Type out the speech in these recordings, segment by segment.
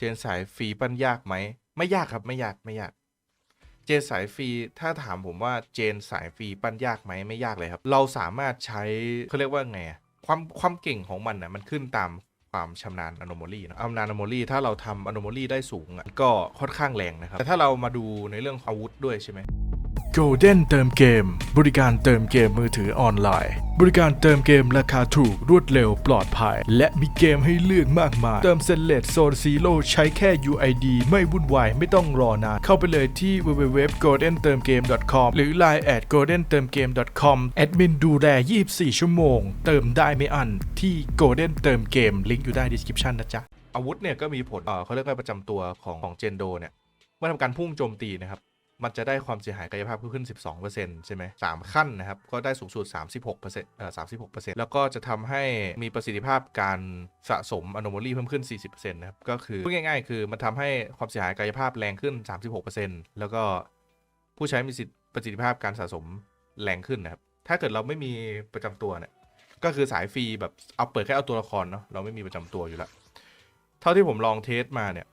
เจนสายฟรีปั้นยากไหม ไม่ยากครับไม่ยากไม่ยาก เจนสายฟรีถ้าถามผมว่าเจนสายฟรีปั้นยากไหมไม่ยากเลยครับ เราสามารถใช้เขาเรียกว่าไงความความเก่งของมันนะมันขึ้นตามความชำนาญ anomaly นะ anomaly ถ้าเราทำ anomaly ได้สูงอะก็ค่อนข้างแรงนะครับ แต่ถ้าเรามาดูในเรื่องอาวุธด้วยใช่ไหม Golden เติมเกม บริการเติมเกมมือถือออนไลน์ บริการเติมเกมราคาถูกรวดเร็วปลอดภัย และมีเกมให้เลือกมากมาย เติมเซนเลตโซนซีโร่ใช้แค่ UID ไม่วุ่นวาย ไม่ต้องรอนาน เข้าไปเลยที่ www.goldentermgame.com หรือ line at goldentermgame.com แอดมินดูแล 24 ชั่วโมง เติมได้ไม่อันที่ Golden เติมเกมลิงก์อยู่ใต้ description นะจ๊ะอาวุธเนี่ยก็มีผลเอ่อเขาเรียกว่าประจำตัวของของเจนโดเนี่ยเมื่อทำการพุ่งโจมตีนะครับ มันจะได้ความเสียหายกายภาพเพิ่มขึ้น 12%ใช่ไหมสามขั้นนะครับ ก็ได้สูงสุด 36%เอ่อ36%แล้วก็จะทำให้มีประสิทธิภาพการสะสม anomaly เพิ่มขึ้น 40%นะครับ ก็คือพูดง่ายๆ คือมันทำให้ความเสียหายกายภาพแรงขึ้น 36%แล้วก็ผู้ใช้มีสิทธิประสิทธิภาพการสะสมแรงขึ้นนะครับ ถ้าเกิดเราไม่มีประจำตัวเนี่ยก็คือสายฟรีแบบเอาเปิดแค่เอาตัวละครเนาะเราไม่มีประจำตัวอยู่แล้วเท่าที่ผมลองเทสมาเนี่ย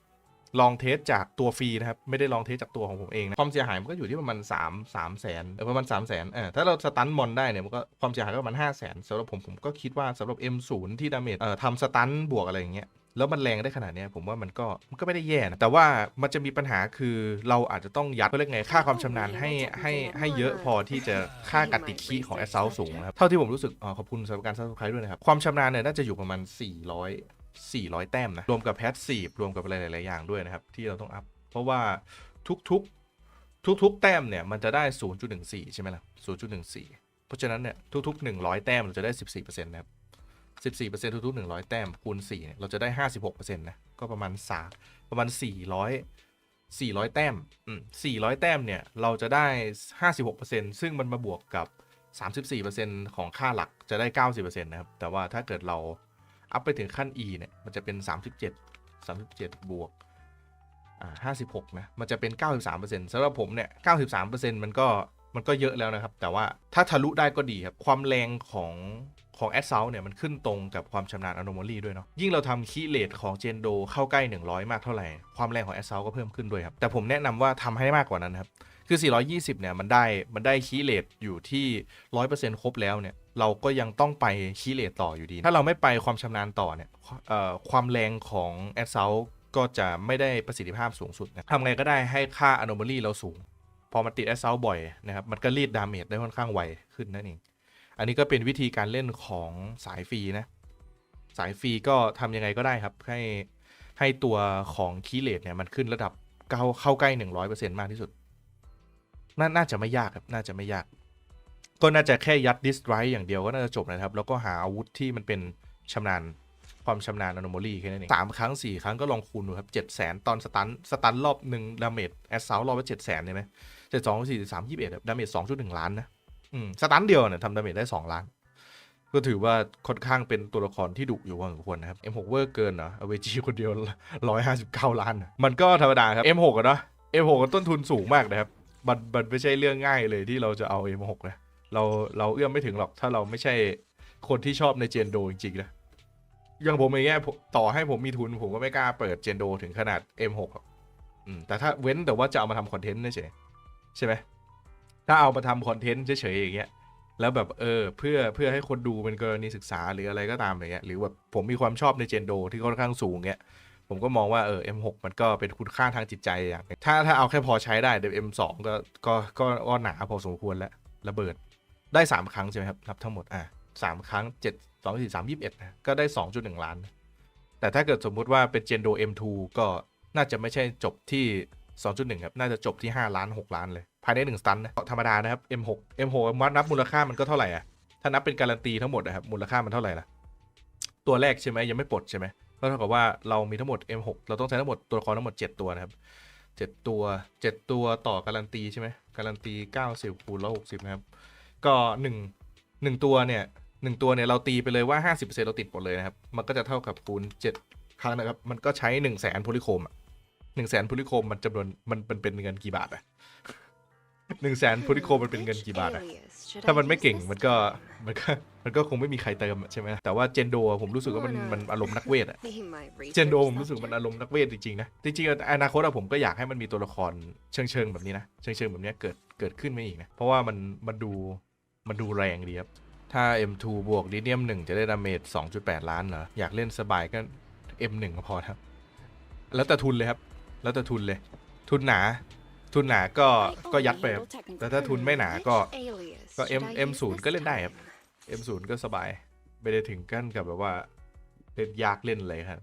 ลองเทสจากตัวฟรีนะครับ ไม่ได้ลองเทสจากตัวของผมเองนะความเสียหายมันก็อยู่ที่ประมาณ3 3แสนเออประมาณ3 0 0แสนเออถ้าเราสตันมอนได้เนี่ยมันก็ความเสียหายก็ประมาณ5 0 0แสนสำหรับผมผมก็คิดว่าสำหรับ M0 ที่ดาเมจเอ่อทำสตันบวกอะไรอย่างเงี้ยแล้วมันแรงได้ขนาดเนี้ยผมว่ามันก็มันก็ไม่ได้แย่นะแต่ว่ามันจะมีปัญหาคือเราอาจจะต้องยัดเขาเรียกไงค่าความชำนาญให้ให้ให้เยอะพอที่จะค่ากัดติคีของแอสเซลสูงนะครับเท่าที่ผมรู้สึกอขอบคุณสำหรับการซับสไครต์ด้วยนะครับความชำนาญเนี่ยน่าจะอยู่ประมาณ 400 400 แต้มนะ รวมกับแพทซีฟรวมกับอะไรหลาย ๆ อย่างด้วยนะครับ ที่เราต้องอัพ เพราะว่าทุก ๆ ทุก ๆ แต้มเนี่ย มันจะได้ 0.14 ใช่ไหมล่ะ 0.14 เพราะฉะนั้นเนี่ยทุก ๆ 100 แต้มเราจะได้ 14%นะครับ14%ทุกๆ100 แต้มคูณ4เนี่ยเราจะได้ 56%นะก็ประมาณ3ประมาณ 400 400 แต้มอืม400 แต้มเนี่ยเราจะได้ 56%ซึ่งมันมาบวกกับ 34%ของค่าหลักจะได้ 90%นะครับแต่ว่าถ้าเกิดเรา อัพไปถึงขั้น E เนี่ย มันจะเป็น 37 37 บวกอ่า56 นะ มันจะเป็น 93%สำหรับผมเนี่ย 93%มันก็มันก็เยอะแล้วนะครับ แต่ว่าถ้าทะลุได้ก็ดีครับ ความแรงของ ของแอดเซลเนี่ยมันขึ้นตรงกับความชำนาญ anomaly ด้วยเนาะยิ่งเราทำคีเลทของเจนโดเข้าใกล้ 100 มากเท่าไหร่ ความแรงของแอดเซลก็เพิ่มขึ้นด้วยครับ แต่ผมแนะนำว่าทำให้มากกว่านั้นครับ คือ 420 เนี่ยมันได้มันได้คีเลทอยู่ที่ 100%ครบแล้วเนี่ยเราก็ยังต้องไปคีเลทต่ออยู่ดี ถ้าเราไม่ไปความชำนาญต่อเนี่ยความแรงของแอดเซลก็จะไม่ได้ประสิทธิภาพสูงสุดนะทำไงก็ได้ให้ค่า anomaly เราสูง พอมันติดแอดเซลบ่อยนะครับมันก็รีดดาเมจได้ค่อนข้างไวขึ้นนั่นเอง อันนี้ก็เป็นวิธีการเล่นของสายฟรีนะ สายฟรีก็ทำยังไงก็ได้ครับ ให้ให้ตัวของคีเลทเนี่ยมันขึ้นระดับเข้าเข้าใกล้ 100%มากที่สุดน่าน่าจะไม่ยากครับ น่าจะไม่ยาก ก็น่าจะแค่ยัดดิสไรอย่างเดียวก็น่าจะจบนะครับ แล้วก็หาอาวุธที่มันเป็นชำนาญความชำนาญ anomaly แค่นั้นเองสามครั้งสี่ครั้งก็ลองคูณดูครับเจ็ดแสนตอนสตันสตันรอบหนึ่งดาเมจแอสซาวรอบละเจ็ดแสนใช่ไหมเจ็ดสองสี่สามยี่สิบเอ็ดดาเมจสองจุดหนึ่งล้านนะ สตันเดียวเนี่ยทำดาเมจได้สองล้าน ก็ถือว่าค่อนข้างเป็นตัวละครที่ดุอยู่พอสมควรนะครับ M6 เวอร์เกินเหรอเอาเวจีคนเดียวร้อยห้าสิบเก้าล้าน มันก็ธรรมดาครับ M6 อะเนาะ M6 ก็ต้นทุนสูงมากนะครับ มันมันไม่ใช่เรื่องง่ายเลยที่เราจะเอา M6 นะเราเราเอื้อมไม่ถึงหรอกถ้าเราไม่ใช่คนที่ชอบในเจนโดจริงๆนะอย่างผมเองเนี่ยต่อให้ผมมีทุนผมก็ไม่กล้าเปิดเจนโดถึงขนาด M6 อืมแต่ถ้าเว้นแต่ว่าจะเอามาทำคอนเทนต์เฉยใช่ไหม ถ้าเอามาทำคอนเทนต์เฉยๆอย่างเงี้ยแล้วแบบเออเพื่อเพื่อให้คนดูเป็นกรณีศึกษาหรืออะไรก็ตามอย่างเงี้ยหรือแบบผมมีความชอบในเจนโดที่ค่อนข้างสูงเงี้ยผมก็มองว่าเออ M6 มันก็เป็นคุณค่าทางจิตใจอย่างถ้าถ้าเอาแค่พอใช้ได้เดี๋ยว M2 ก็ก็ก็ก็หนาพอสมควรแล้วระเบิดได้ 3 ครั้งใช่ไหมครับนับทั้งหมดอะสามครั้ง 7 2 4 3 21นะก็ได้ 2.1 ล้าน แต่ถ้าเกิดสมมุติว่าเป็น Gendo M2 ก็น่าจะไม่ใช่จบที่ 2.1 ครับ น่าจะจบที่ 5 ล้าน 6 ล้านเลย ภายใน 1 สตันนะธรรมดานะครับ M6 M6 วัดนับมูลค่ามันก็เท่าไหร่อะ ถ้านับเป็นการันตีทั้งหมดนะครับ มูลค่ามันเท่าไหร่ล่ะ ตัวแรกใช่ไหมยังไม่ปลดใช่ไหมก็เท่ากับว่าเรามีทั้งหมด M6 เราต้องใช้ทั้งหมดตัวละครทั้งหมด 7 ตัวนะครับ 7 ตัว 7 ตัวต่อการันตีใช่ไหมการันตี 90คูณ160 นะครับ ก็ 1 1 ตัวเนี่ย1ตัวเนี่ยเราตีไปเลยว่า 50%เราติดหมดเลยนะครับ มันก็จะเท่ากับคูณ 7 ครั้งนะครับ มันก็ใช้ 1 0 0 0 0 0โพลิโคมอะ1 0 0 0 0 0โพลิโคมมันจำนวนมันเป็นเป็นเงินกี่บาทอะ หนึ่งแสนพุริโคมันเป็นเงินกี่บาทอะถ้ามันไม่เก่งมันก็มันก็มันก็คงไม่มีใครเติมอะใช่ไหมแต่ว่าเจนโดอะผมรู้สึกว่ามันมันอารมณ์นักเวทอะเจนโดผมรู้สึกมันอารมณ์นักเวทจริงๆนะจริงๆอนาคตอะผมก็อยากให้มันมีตัวละครเชิงเชิงๆแบบนี้นะเชิงเชิงๆแบบเนี้ยเกิดเกิดขึ้นมาอีกนะเพราะว่ามันมันดูมันดูแรงดีครับถ้า M2 บวกลิเนียม1จะได้ดาเมจ2.8 ล้านเหรออยากเล่นสบายก็ M1 ก็พอครับ แล้วแต่ทุนเลยครับ แล้วแต่ทุนเลย ทุนหนา ทุนหนาก็ก็ยัดไปครับแต่ถ้าทุนไม่หนาก็ก็ M M0 ก็เล่นได้ครับ M0 ก็สบาย ไม่ได้ถึงกั้นกับแบบว่าเล่นยากเล่นอะไรครับ